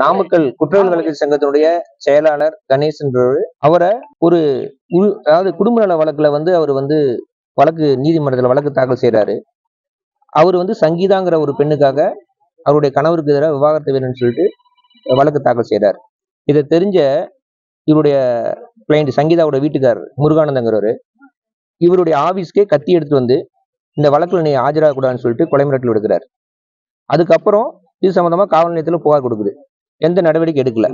நாமக்கல் குற்றவியல் வழக்கு சங்கத்தினுடைய செயலாளர் கணேசன்றவர் அவரை ஒரு அதாவது குடும்ப நல வழக்குல வந்து அவர் வந்து வழக்கு நீதிமன்றத்தில் வழக்கு தாக்கல் செய்றாரு. அவர் வந்து சங்கீதாங்கிற ஒரு பெண்ணுக்காக அவருடைய கணவருக்கு எதிராக விவாகரத்து வேணும்னு சொல்லிட்டு வழக்கு தாக்கல் செய்றாரு. இதை தெரிஞ்ச இவருடைய கிளைண்ட் சங்கீதாவோட வீட்டுக்காரர் முருகானந்தங்கிறவர் இவருடைய ஆபீஸ்க்கே கத்தி எடுத்து வந்து இந்த வழக்குல நீ ஆஜராகக்கூடாதுன்னு சொல்லிட்டு கொலை மிரட்டல் விடுக்கிறார். அதுக்கப்புறம் இது சம்பந்தமா காவல் நிலையத்துல புகார் கொடுக்குது. எந்த நடவடிக்கை எடுக்கல?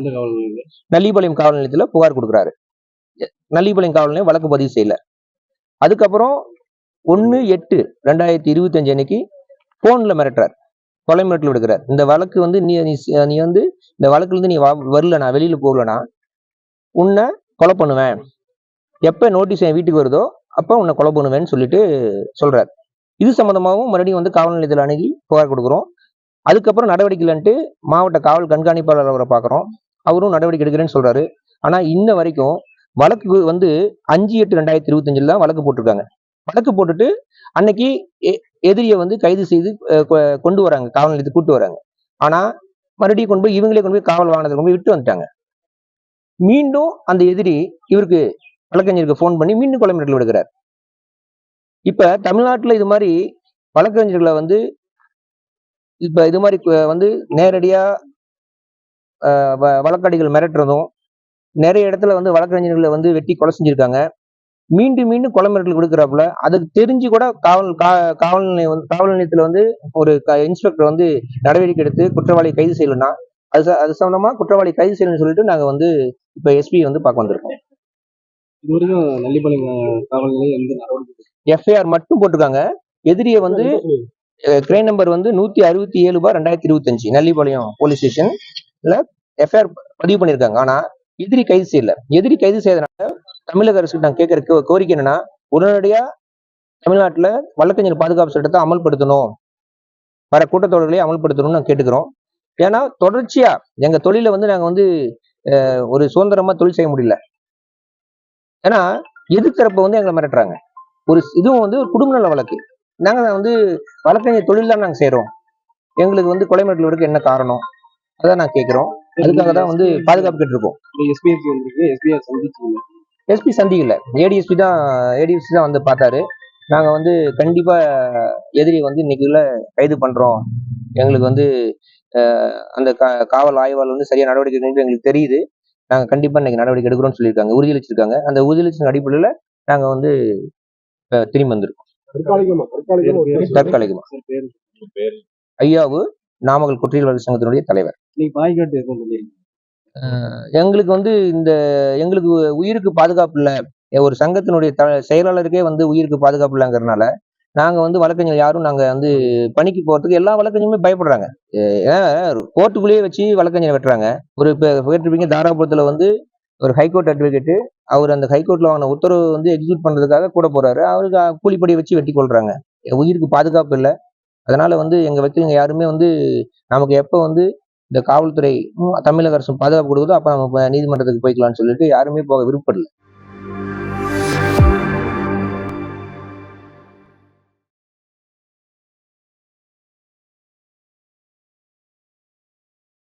நல்லிபாளையம் காவல் நிலையத்துல புகார் கொடுக்குறாரு. நல்லிபாளையம் காவல் நிலையம் வழக்கு பதிவு செய்யல. அதுக்கப்புறம் ஒன்று எட்டு ரெண்டாயிரத்தி இருபத்தஞ்சு அன்னைக்கு ஃபோன்ல மிரட்டுறார். கொலை மிரட்டல் விடுக்கிறார். இந்த வழக்கு வந்து நீ நீ வந்து இந்த வழக்குல இருந்து நீ வா- வரலனா வெளியில போகலனா உன்னை கொலை பண்ணுவேன். எப்ப நோட்டீஸ் என் வீட்டுக்கு வருதோ அப்ப உன்னை கொலை பண்ணுவேன்னு சொல்லிட்டு சொல்றாரு. இது சம்பந்தமாகவும் மறுபடியும் வந்து காவல் நிலையத்தில் அணுகி புகார் கொடுக்குறோம். அதுக்கப்புறம் நடவடிக்கை இல்லைன்ட்டு மாவட்ட காவல் கண்காணிப்பாளர் அவரை பார்க்குறோம். அவரும் நடவடிக்கை எடுக்கிறேன்னு சொல்கிறாரு ஆனால் இன்ன வரைக்கும் வழக்கு வந்து அஞ்சு எட்டு ரெண்டாயிரத்தி இருபத்தஞ்சில் தான் வழக்கு போட்டிருக்காங்க. வழக்கு போட்டுட்டு அன்னைக்கு எ- எதிரியை வந்து கைது செய்து கொ- கொண்டு வராங்க. காவல் நிலையத்துக்கு கூட்டு வராங்க. ஆனால் மறுபடியும் கொண்டு போய் இவங்களே கொண்டு போய் காவல் வாகனத்துக்கு கொண்டு போய் விட்டு வந்துட்டாங்க. மீண்டும் அந்த எதிரி இவருக்கு வழக்கறிஞருக்கு ஃபோன் பண்ணி மீண்டும் கொலை மிரட்டல் விடுகிறார் இப்போ தமிழ்நாட்டில் இது மாதிரி வழக்கறிஞர்களை வந்து இப்ப இது மாதிரி கு- வந்து நேரடியா அஹ், வ- வழக்காடிகள் மிரட்டுறதும் நிறைய இடத்துல வந்து வழக்கறிஞர்களை வந்து வெட்டி கொலை செஞ்சிருக்காங்க. மீண்டும் மீண்டும் கொலை மிரட்டல் கொடுக்குறாப்புல. அதுக்கு தெரிஞ்சு கூட காவல் கா- காவல் நிலையம் வந்து காவல் நிலையத்துல வந்து ஒரு இன்ஸ்பெக்டர் வந்து நடவடிக்கை எடுத்து குற்றவாளியை கைது செய்யலைன்னா அது அது சம்பந்தமா குற்றவாளி கைது செய்யணும்னு சொல்லிட்டு நாங்க வந்து இப்ப எஸ்பி வந்து பார்க்க வந்திருக்கோம். நல்லிப்பாளையம் கா- காவல் நிலையம் எந்த நடவடிக்கை எஃப்ஐஆர் மட்டும் போட்டிருக்காங்க. எதிரியை வந்து கிரைம் நம்பர் வந்து நூத்தி அறுபத்தி ஏழு பார் ரெண்டாயிரத்தி இருபத்தஞ்சு நல்லிபாளையம் போலீஸ் ஸ்டேஷன்ல எஃப்ஐஆர் பதிவு பண்ணியிருக்காங்க ஆனா எதிரி கைது செய்யல. எதிரி கைது செய்யறதுனால தமிழக அரசுக்கு நாங்கள் கேட்கிற கோரிக்கை என்னன்னா உடனடியா தமிழ்நாட்டில் வழக்கறிஞர் பாதுகாப்பு சட்டத்தை அமல்படுத்தணும். வர கூட்டத்தொடர்களை அமல்படுத்தணும்னு கேட்டுக்கிறோம். ஏன்னா தொடர்ச்சியா எங்க தொழிலை வந்து நாங்க வந்து ஒரு சுதந்திரமா தொழில் செய்ய முடியல. ஏன்னா எதிர்த்தரப்பை வந்து எங்களை மிரட்டுறாங்க. ஒரு இதுவும் வந்து ஒரு குடும்ப நல வழக்கு. நாங்க வந்து வழக்கறிஞர் தொழில் தான் நாங்க செய்றோம். எங்களுக்கு வந்து கொலை மிரட்டல் விடுக்க என்ன காரணம்? அதான் நான் கேட்கிறோம் அதுக்காக தான் வந்து பாதுகாப்பு கேட்டிருக்கோம். எஸ்பிஎஸ்சி வந்திருக்கு. எஸ்பிஆர் சந்திச்சிருங்க எஸ்பி சந்திக்கல. ஏடிஎஸ்பி தான் ஏடிஎஸ்பி தான் வந்து பார்த்தாரு. நாங்க வந்து கண்டிப்பா எதிரி வந்து இன்னைக்குள்ள கைது பண்றோம். எங்களுக்கு வந்து அந்த காவல் ஆய்வாளர் வந்து சரியா நடவடிக்கை எடுக்கணும்னு எங்களுக்கு தெரியுது. நாங்க கண்டிப்பா இன்னைக்கு நடவடிக்கை எடுக்கிறோம்னு சொல்லியிருக்காங்க. உறுதியளிச்சிருக்காங்க. அந்த உறுதியளிச்சின் அடிப்படையில நாங்க வந்து திரும்பி வந்திருக்கோம். தற்காலிகமா ஐயாவு நாமக்கல் குற்றவியல் வழக்கு சங்கத்தினுடைய தலைவர். எங்களுக்கு வந்து இந்த எங்களுக்கு உயிருக்கு பாதுகாப்பு இல்லை. ஒரு சங்கத்தினுடைய த செயலாளருக்கே வந்து உயிருக்கு பாதுகாப்பு இல்லைங்கிறதுனால நாங்க வந்து வழக்கறிஞர் யாரும் நாங்க வந்து பணிக்கு போறதுக்கு எல்லா வழக்கறிஞருமே பயப்படுறாங்க. ஏன்னா கோர்ட்டுக்குள்ளேயே வச்சு வழக்கறிஞர் வெட்டுறாங்க. ஒரு இப்போ கேட்டிருப்பீங்க தாராபுரத்துல வந்து ஒரு ஹைகோர்ட் அட்வொகேட் அவர் அந்த ஹைகோர்ட்ல வாங்கின உத்தரவு வந்து எக்ஸிக்யூட் பண்றதுக்காக கூட போறாரு. அவருக்கு கூலிப்படியை வச்சு வெட்டி கொள்றாங்க. உயிருக்கு பாதுகாப்பு இல்லை. அதனால வந்து எங்க வக்கீலுங்க யாருமே வந்து நமக்கு எப்போ வந்து இந்த காவல்துறை தமிழக அரசு பாதுகாப்பு கொடுக்குதோ அப்ப நம்ம நீதிமன்றத்துக்கு போய்க்கலாம்னு சொல்லிட்டு யாருமே போக விருப்பப்படல.